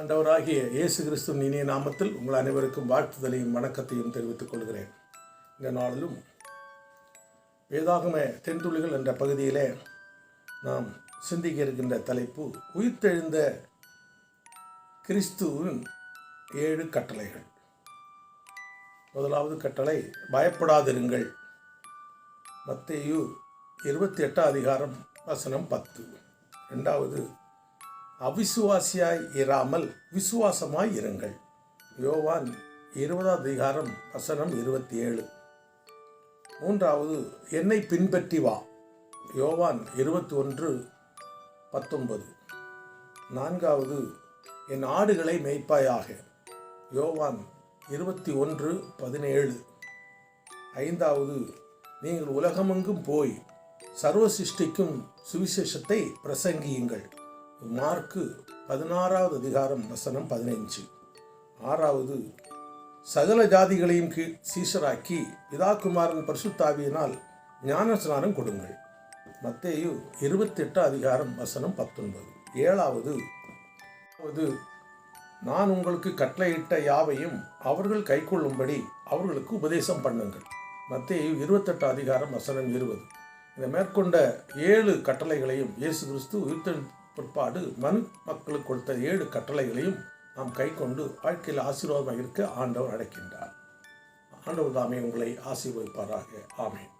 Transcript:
ஆண்டவராகிய இயேசு கிறிஸ்துவின் இனிய நாமத்தில் உங்கள் அனைவருக்கும் வாழ்த்துதலையும் வணக்கத்தையும் தெரிவித்துக் கொள்கிறேன். இந்த நாளிலும் வேதாகம தென்துளிகள் என்ற பகுதியிலே நாம் சிந்திக்க இருக்கின்ற தலைப்பு உயிர்த்தெழுந்த கிறிஸ்துவின் ஏழு கட்டளைகள். முதலாவது கட்டளை பயப்படாதிருங்கள். மத்தேயு இருபத்தி எட்டாம் அதிகாரம் வசனம் பத்து. ரெண்டாவது அவிசுவாசியாய் இராமல் விசுவாசமாய் இருங்கள். யோவான் இருபதாம் அதிகாரம் வசனம் இருபத்தி ஏழு மூன்றாவது என்னை பின்பற்றி வா. யோவான் இருபத்தி ஒன்று பத்தொன்பது. நான்காவது என் ஆடுகளை மேய்ப்பாயாக. யோவான் இருபத்தி ஒன்று பதினேழு. ஐந்தாவது நீங்கள் உலகமெங்கும் போய் சர்வ சிருஷ்டிக்கும் சுவிசேஷத்தை பிரசங்கியுங்கள். மார்க்கு பதினாறாவது அதிகாரம் வசனம் பதினைஞ்சு ஆறாவது சகல ஜாதிகளையும் கீழ் சீசராக்கி பிதாகுமாரன் பரிசுத்தாவியினால் ஞானஸ்நானம் கொடுங்கள். மத்தேயு இருபத்தெட்டு அதிகாரம் வசனம் பத்தொன்பது. ஏழாவது அதாவது நான் உங்களுக்கு கட்டளையிட்ட யாவையும் அவர்கள் கைக்கொள்ளும்படி அவர்களுக்கு உபதேசம் பண்ணுங்கள். மத்தேயு இருபத்தெட்டு அதிகாரம் வசனம் இருபது. இதை மேற்கொண்ட ஏழு கட்டளைகளையும் இயேசு கிறிஸ்து உயிர்த்தெழு பிற்பாடு மனு மக்களுக்கு கொடுத்த ஏழு கட்டளைகளையும் நாம் கைக்கொண்டு வாழ்க்கையில் ஆசீர்வாதமாக இருக்க ஆண்டவர் அழைக்கின்றார். ஆண்டவர் தாமே உங்களை ஆசீர்வதிப்பாராக. ஆமேன்.